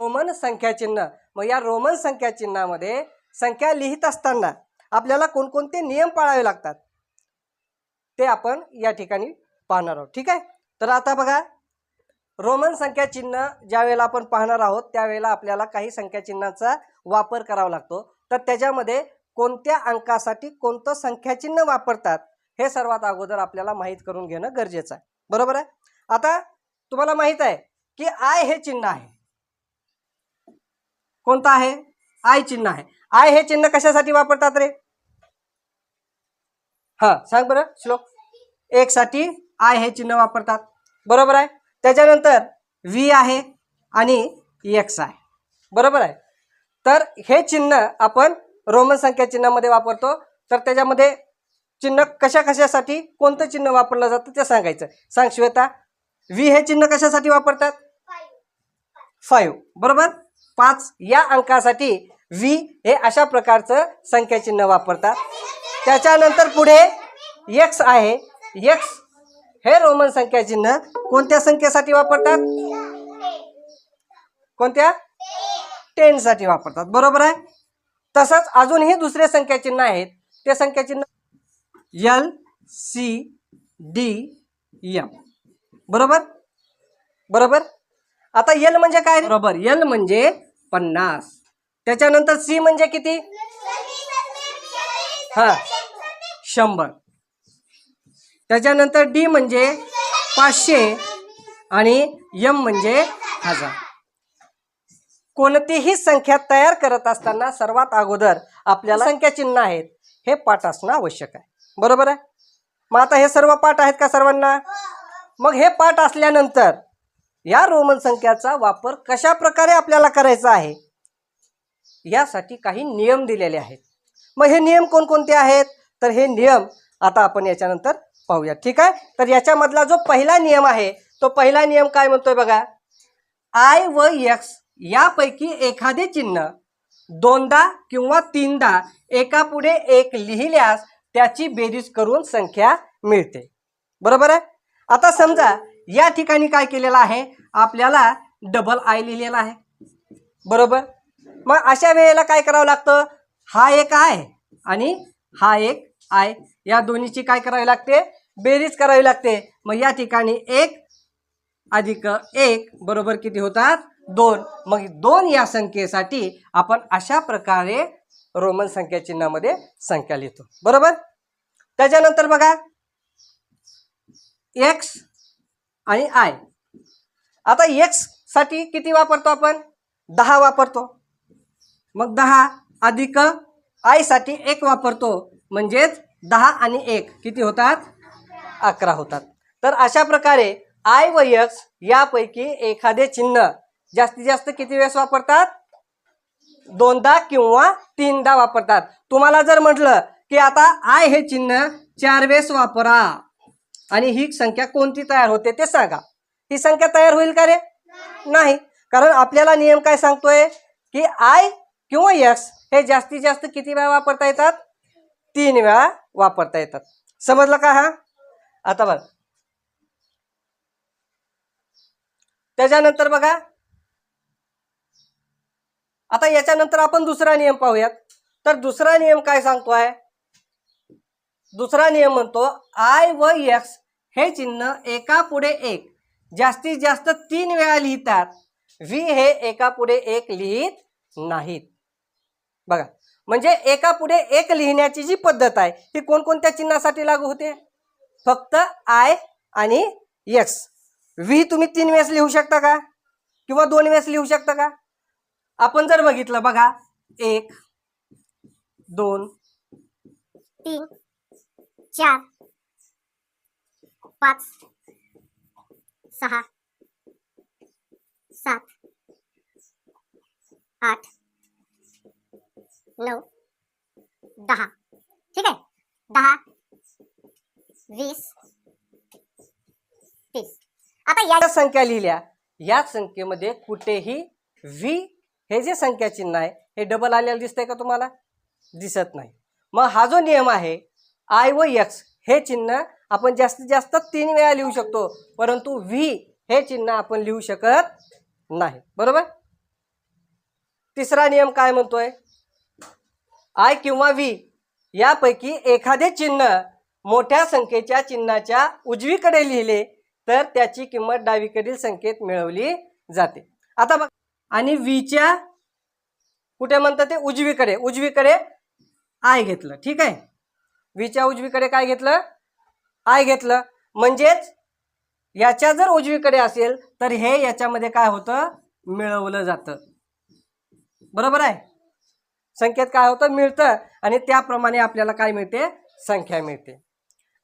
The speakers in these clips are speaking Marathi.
रोमन संख्या चिन्ह. मग या रोमन संख्या चिन्हामध्ये संख्या लिहित असताना आपल्याला कोणकोणते नियम पाळावे लागतात? ते आपण या ठिकाणी पाहणार आहोत. ठीक आहे? तर आता बघा रोमन संख्या चिन्ह ज्या वेळेला आपण पाहणार आहोत त्यावेळेला आपल्याला काही संख्याचिन्हाचा वापर करावा लागतो. तर त्याच्यामध्ये कोणत्या अंकासाठी कोणतं संख्याचिन्ह वापरतात हे सर्वात अगोदर आपल्याला माहीत करून घेणं गरजेचं आहे. बरोबर आहे? आता तुम्हाला माहीत आहे की आय हे चिन्ह आहे. कोणतं आहे? आय चिन्ह आहे. आय हे चिन्ह कशासाठी वापरतात रे? हा सांग बरं श्लोक. एक साठी आय हे चिन्ह वापरतात. बरोबर आहे? त्याच्यानंतर व्ही आहे आणि एक्स आहे. बरोबर आहे? तर हे चिन्ह आपण रोमन संख्या चिन्हामध्ये वापरतो. तर त्याच्यामध्ये चिन्ह कशा कशासाठी कोणतं चिन्ह वापरलं जातं ते सांगायचं. सांग श्वेता. व्ही हे चिन्ह कशासाठी वापरतात? फाईव्ह बरोबर? पाच या अंकासाठी व्ही हे अशा प्रकारचं संख्या चिन्ह वापरतात. त्याच्यानंतर पुढे एक्स आहे. एक्स हे रोमन संख्या चिन्ह कोणत्या संख्येसाठी वापरतात? कोणत्या? टेनसाठी वापरतात. बरोबर आहे? तसंच अजूनही दुसरे संख्या चिन्ह आहेत. ते संख्या चिन्ह एल सी डी एम बरोबर? बरोबर? आता एल म्हणजे काय? बरोबर. एल म्हणजे पन्नास. त्याच्यानंतर सी म्हणजे किती? हा. शंभर. त्याच्यानंतर डी म्हणजे पाचशे आणि यम म्हणजे हजार. कोणतीही संख्या तयार करत असताना सर्वात अगोदर आपल्याला संख्या चिन्ह आहेत. हे पाठ असणं आवश्यक आहे. बरोबर आहे? मग आता हे सर्व पाठ आहेत का सर्वांना? मग हे पाठ असल्यानंतर या रोमन संख्याचा वापर कशा प्रकारे आपल्याला करायचा आहे? यासाठी काही नियम दिलेले आहेत. मग हे नियम कोणकोणते आहेत? तर हे नियम आता आपण याच्यानंतर पाहूया ठीक आहे? तर याच्यामधला जो पहिला नियम आहे तो पहिला नियम काय म्हणतोय बघा? आय व एक्स यापैकी एखादे चिन्ह दोनदा किंवा तीनदा एकापुढे एक लिहिल्यास त्याची बेरीज करून संख्या मिळते. बरोबर आहे? आता समजा या ठिकाणी काय केलेलं आहे? आपल्याला डबल आय लिहिलेला आहे. बरोबर? मग अशा वेळेला काय करावं लागतं? हा एक आय आणि हा एक आय या दोन्हीची काय करावी लागते? बेरीज करावी लागते. मग या ठिकाणी एक अधिक एक बरोबर किती होतात? दोन. मग दोन या संख्येसाठी आपण अशा प्रकारे रोमन संख्या चिन्हामध्ये संख्या लिहितो. बरोबर? त्याच्यानंतर बघा. एक्स आणि आय आता एक्ससाठी किती वापरतो आपण? दहा वापरतो. मग दहा अधिक आयसाठी एक वापरतो. म्हणजेच दहा आणि एक. किती होतात? अकरा होतात. तर अशा प्रकारे आय व यक्स यापैकी एखादे चिन्ह जास्तीत जास्त किती वेळेस वापरतात? दोनदा किंवा तीनदा वापरतात. तुम्हाला जर म्हटलं की आता आय हे चिन्ह चार वेळेस वापरा. आणि ही संख्या कोणती तयार होते ते सांगा. ही संख्या तयार होईल का रे? नाही. कारण आपल्याला नियम काय सांगतोय? की आय किंवा एक्स हे जास्तीत जास्त किती वेळा वापरता येतात? तीन वेळा वापरता येतात. समजलं का हा? आता बघ. त्याच्यानंतर बघा. आता याच्यानंतर आपण दुसरा नियम पाहूयात. तर दुसरा नियम काय सांगतोय? दुसरा नियम म्हणतो आय व एक्स हे चिन्ह एका पुढे एक. जास्तीत जास्त तीन वेळा लिहितात. व्ही हे एका पुढे एक लिहित नाहीत. बघा म्हणजे एका पुढे एक लिहिण्याची जी पद्धत आहे ती कोणकोणत्या चिन्हासाठी लागू होते? फक्त आय आणि एक्स व्ही तुम्ही तीन वेळेस लिहू शकता का? किंवा दोन वेळेस लिहू शकता का? आपण जर बघितलं बघा एक दोन तीन. चार पाच सहा सात आठ नऊ दहा. ठीक आहे? दहा वीस तीस. आता या संख्या लिहिल्या. या संख्येमध्ये कुठेही व्ही हे जे संख्या चिन्ह आहे हे डबल आलेलं दिसतंय का तुम्हाला? दिसत नाही. मग हा जो नियम आहे आय व एक्स हे चिन्ह आपण जास्तीत जास्त तीन वेळा लिहू शकतो. परंतु व्ही हे चिन्ह आपण लिहू शकत नाही. बरोबर? तिसरा नियम काय म्हणतोय? आय किंवा व्ही यापैकी एखादे चिन्ह मोठ्या संख्येच्या चिन्हाच्या उजवीकडे लिहिले तर त्याची किंमत डावीकडील संख्येत मिळवली जाते. आता बघ. आणि व्हीच्या कुठे म्हणतात ते? उजवीकडे. उजवीकडे आय घेतलं. ठीक आहे? व्हीच्या उजवीकडे काय घेतलं? आय घेतलं. म्हणजेच याच्या जर उजवीकडे असेल तर हे याच्यामध्ये काय होतं? मिळवलं जातं. बरोबर आहे? संख्येत काय होतं? मिळतं. आणि त्याप्रमाणे आपल्याला काय मिळते? संख्या मिळते.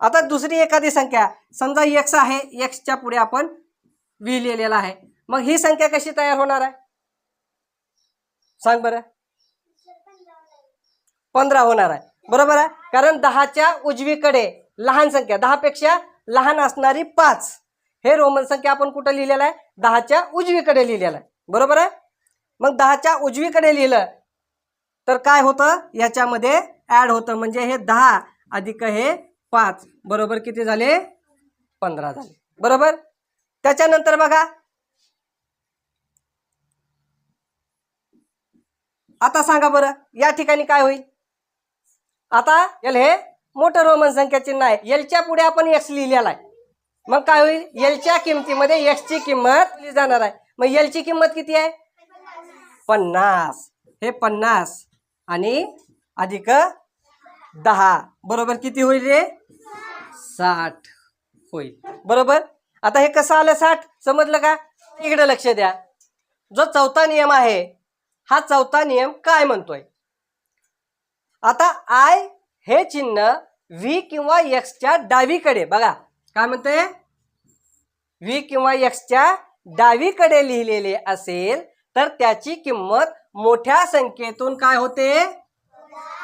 आता दुसरी एखादी संख्या. समजा एक्स आहे एक्सच्या पुढे आपण व्ही लिहिलेला आहे. मग ही संख्या कशी तयार होणार आहे? सांग बरं. पंधरा होणार आहे. बरोबर आहे? कारण दहाच्या उजवीकडे लहान संख्या दहापेक्षा लहान असणारी पाच. हे रोमन संख्या आपण कुठं लिहिलेलं आहे? दहाच्या उजवीकडे लिहिलेलं आहे. बरोबर आहे? मग दहाच्या उजवीकडे लिहिलं तर काय होतं? याच्यामध्ये ॲड होतं. म्हणजे हे दहा अधिक हे पाच. बरोबर किती झाले? पंधरा झाले. बरोबर? त्याच्यानंतर बघा. आता सांगा बरं या ठिकाणी काय होईल? आता एल हे मोठं रोमन संख्या चिन्ह आहे. एलच्या पुढे आपण एक्स लिहिलेला आहे. मग काय होईल? एलच्या किमतीमध्ये एक्सची किंमत लिहिली जाणार आहे. मग एलची किंमत किती आहे? पन्नास. हे पन्नास. आणि अधिक दहा. बरोबर किती होईल रे? साठ होईल. बरोबर? आता हे कसं आलं साठ? समजलं का? इकडे लक्ष द्या. जो चौथा नियम आहे हा चौथा नियम काय म्हणतोय? आता आय हे चिन्ह व्ही किंवा एक्सच्या डावीकडे बघा काय म्हणते व्ही किंवा एक्सच्या डावीकडे लिहिलेले असेल तर त्याची किंमत मोठ्या संख्येतून काय होते?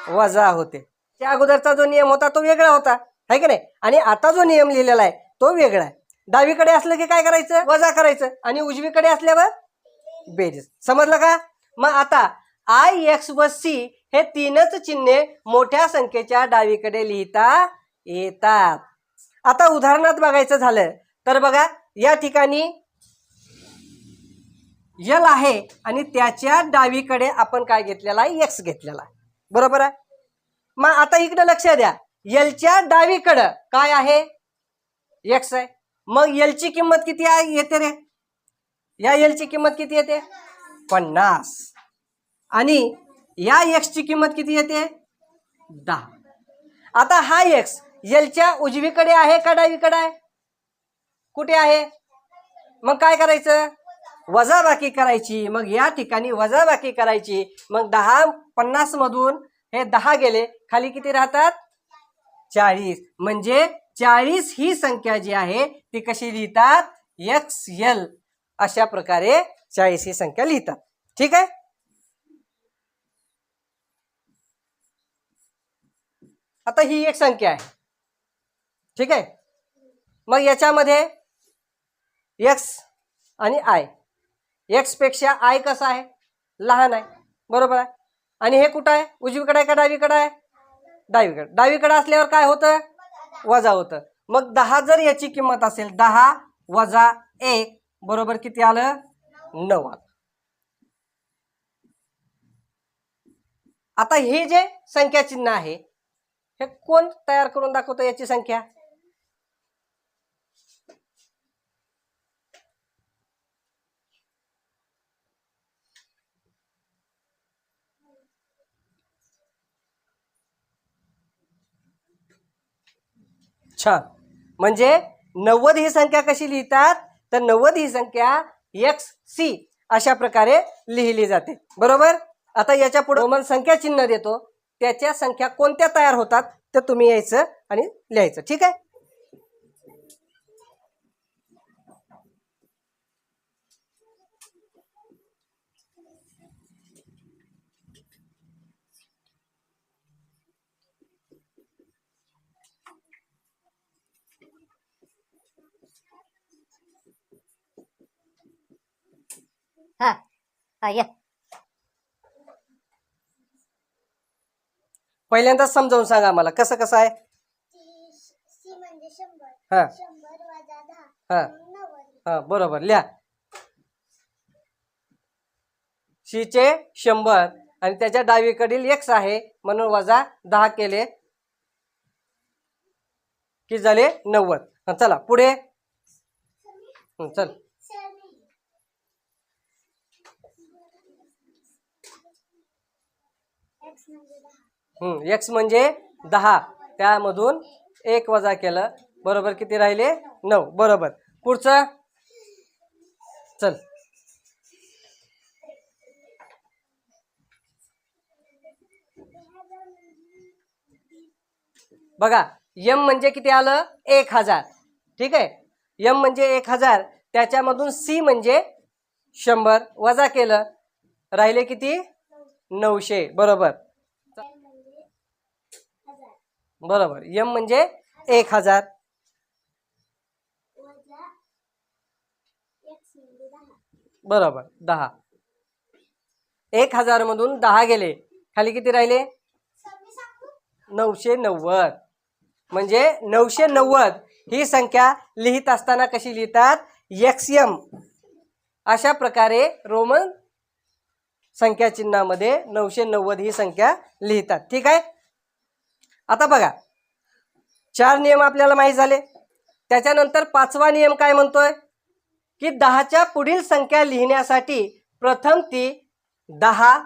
वजा होते. त्या अगोदरचा जो नियम होता तो वेगळा होता है की नाही? आणि आता जो नियम लिहिलेला आहे तो वेगळा आहे. डावीकडे असलं की काय करायचं? वजा करायचं. आणि उजवीकडे असल्यावर बेरीज. समजलं का? मग आता आय एक्स व सी हे तीनच चिन्हे मोठ्या संख्येच्या डावीकडे लिहिता येतात. आता उदाहरणात बघायचं झालं तर बघा या ठिकाणी यल आहे आणि त्याच्या डावीकडे आपण काय घेतलेला आहे? एक्स घेतलेला आहे. बरोबर आहे? मग आता इकडे लक्ष द्या. यलच्या डावीकडं काय आहे? एक्स आहे. मग यलची किंमत किती आहे? येते रे. या यलची किंमत किती येते? पन्नास. आणि या एक्सची किंमत किती येते? दहा. आता हा एक्स यलच्या उजवीकडे आहे का डावीकडे आहे? कुठे आहे? मग काय करायचं? वजाबाकी करायची. मग या ठिकाणी वजाबाकी करायची. मग दहा पन्नास मधून हे दहा गेले. खाली किती राहतात? चाळीस. म्हणजे चाळीस ही संख्या जी आहे ती कशी लिहितात? एक्स एल अशा प्रकारे चाळीस ही संख्या लिहितात. ठीक आहे? आता ही एक संख्या आहे. ठीक आहे? मग याच्यामध्ये एक्स आणि आय एक्सपेक्षा आय कसा आहे? लहान आहे. बरोबर आहे? आणि हे कुठं आहे? उजवीकडे आहे का डावीकडे आहे? डावीकडे. डावीकडे असल्यावर काय होतं? वजा होतं. मग दहा जर याची किंमत असेल दहा वजा एक बरोबर किती आलं? नऊ आलं. आता हे जे संख्या चिन्ह आहे हे कोण तयार करून दाखवतं याची संख्या? छान. म्हणजे नव्वद ही संख्या कशी लिहितात? तर नव्वद ही संख्या एक्स सी अशा प्रकारे लिहिली जाते. बरोबर? आता याच्यापुढे संख्या चिन्ह देतो. त्याच्या संख्या कोणत्या तयार होतात ते तुम्ही यायचं आणि लिहायचं. ठीक आहे? हा. या. पहिल्यांदा समजावून सांगा आम्हाला कसं कसं आहे? हा. हा. हा बरोबर लिहा. सीचे शंभर आणि त्याच्या डावीकडील एक्स आहे म्हणून वजा दहा केले. की झाले नव्वद? चला पुढे. चल. म्हणजे दहा. एक्स म्हणजे दहा. त्यामधून एक वजा केलं. बरोबर किती राहिले? नऊ. बरोबर. पुढचं? चल. बघा यम म्हणजे किती आलं? एक हजार. ठीक आहे? यम म्हणजे एक हजार. त्याच्यामधून सी म्हणजे शंभर. वजा केलं. राहिले किती? नऊशे. बरोबर. बरोबर. यम म्हणजे एक हजार. बरोबर दहा. एक हजार मधून दहा गेले. खाली किती राहिले? नऊशे नव्वद. म्हणजे नऊशे नव्वद ही संख्या लिहित असताना कशी लिहितात? एक्स यम अशा प्रकारे रोमन संख्या चिन्हामध्ये नऊशे नव्वद ही संख्या लिहितात. ठीक आहे? आता बघा. चार नियम आपल्याला माहीत झाले. त्याच्यानंतर पाचवा नियम काय म्हणतोय? की दहाच्या पुढील संख्या लिहिण्यासाठी प्रथम ती दहा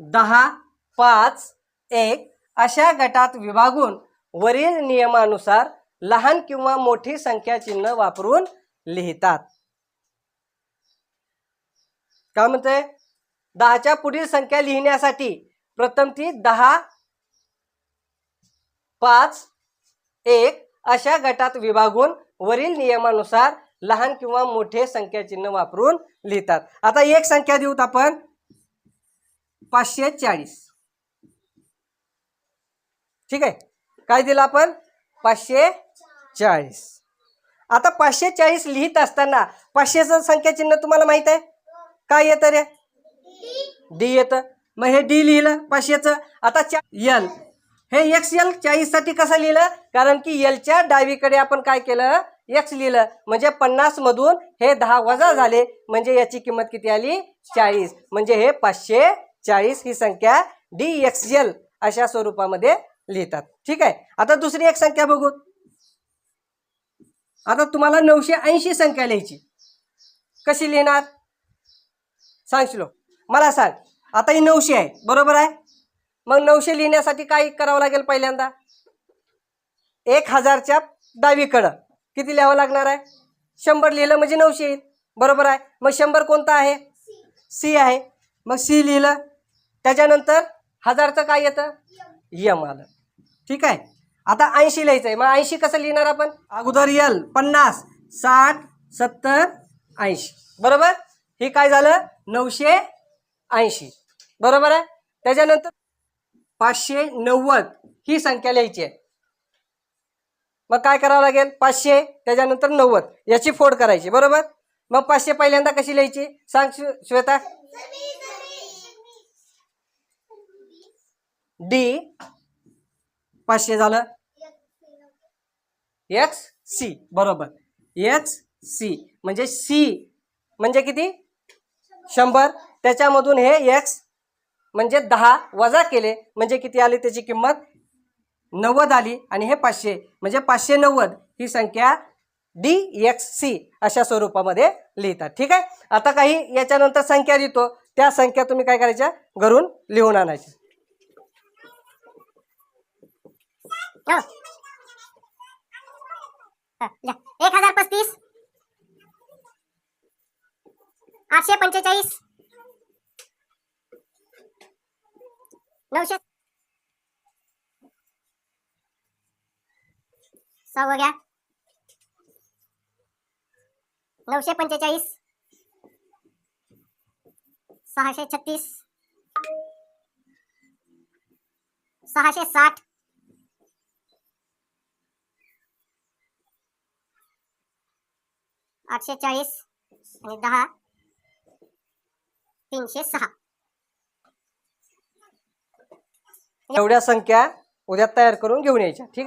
दहा पाच एक अशा गटात विभागून वरील नियमानुसार लहान किंवा मोठी संख्या चिन्ह वापरून लिहितात. काय म्हणते दहाच्या पुढील संख्या लिहिण्यासाठी प्रथम ती दहा पाच एक अशा गटात विभागून वरील नियमानुसार लहान किंवा मोठे संख्या चिन्ह वापरून लिहितात. आता एक संख्या देऊत आपण. पाचशे चाळीस. ठीक आहे? काय दिलं आपण? पाचशे चाळीस. आता पाचशे चाळीस लिहित असताना पाचशेचं संख्या चिन्ह तुम्हाला माहीत आहे? काय येतं रे? डी येतं. मग हे डी लिहिलं पाचशेचं. आता चा यल हे एक्स यल चाळीससाठी कसं लिहिलं? कारण की एलच्या डावीकडे आपण काय केलं? एक्स लिहिलं. म्हणजे पन्नास मधून हे दहा वजा झाले. म्हणजे याची किंमत किती आली? चाळीस. म्हणजे हे पाचशे चाळीस ही संख्या डी एक्स एल अशा स्वरूपामध्ये लिहितात. ठीक आहे? आता दुसरी एक संख्या बघू. आता तुम्हाला नऊशे ऐंशी संख्या लिहायची. कशी लिहिणार? सांगशिलो? मला सांग. आता ही नऊशे आहे. बरोबर आहे? मग नऊशे लिहिण्यासाठी काय करावं लागेल पहिल्यांदा? एक हजारच्या डावीकडं. किती लिहावं लागणार आहे? शंभर लिहिलं म्हणजे नऊशे येईल. बरोबर आहे? मग शंभर कोणता आहे? सी आहे. मग सी लिहिलं. त्याच्यानंतर हजारचं काय येतं? यम आलं. ठीक आहे? आता ऐंशी लिहायचं आहे. मग ऐंशी कसं लिहिणार आपण? अगोदर यल. पन्नास साठ सत्तर ऐंशी. बरोबर? हे काय झालं? नऊशे ऐंशी. बरोबर आहे? त्याच्यानंतर पाचशे नव्वद ही संख्या लिहायची आहे. मग काय करावं लागेल? पाचशे त्याच्यानंतर नव्वद. याची फोड करायची बरोबर? मग पाचशे पहिल्यांदा कशी लिहायची? सांग श्वेता. डी. पाचशे झालं. एक्स सी बरोबर. एक्स सी म्हणजे सी म्हणजे किती? शंभर. त्याच्यामधून हे एक्स म्हणजे दहा वजा केले. म्हणजे किती आली? त्याची किंमत नव्वद आली आणि हे पाचशे. म्हणजे पाचशे नव्वद ही संख्या डी एक्स सी अशा स्वरूपामध्ये लिहितात. ठीक आहे? आता काही याच्यानंतर संख्या लिहितो. त्या संख्या तुम्ही काय करायच्या? घरून लिहून आणायच्या. एक हजार पस्तीस. आठशे पंचेचाळीस. नऊशे. सहावं घ्या. नऊशे पंचेचाळीस. सहाशे छत्तीस. सहाशे साठ. आठशे चाळीस आणि दहा. तीनशे सहा. एवढ्या संख्या उद्या तयार करून घेऊन यायच्या. ठीक आहे?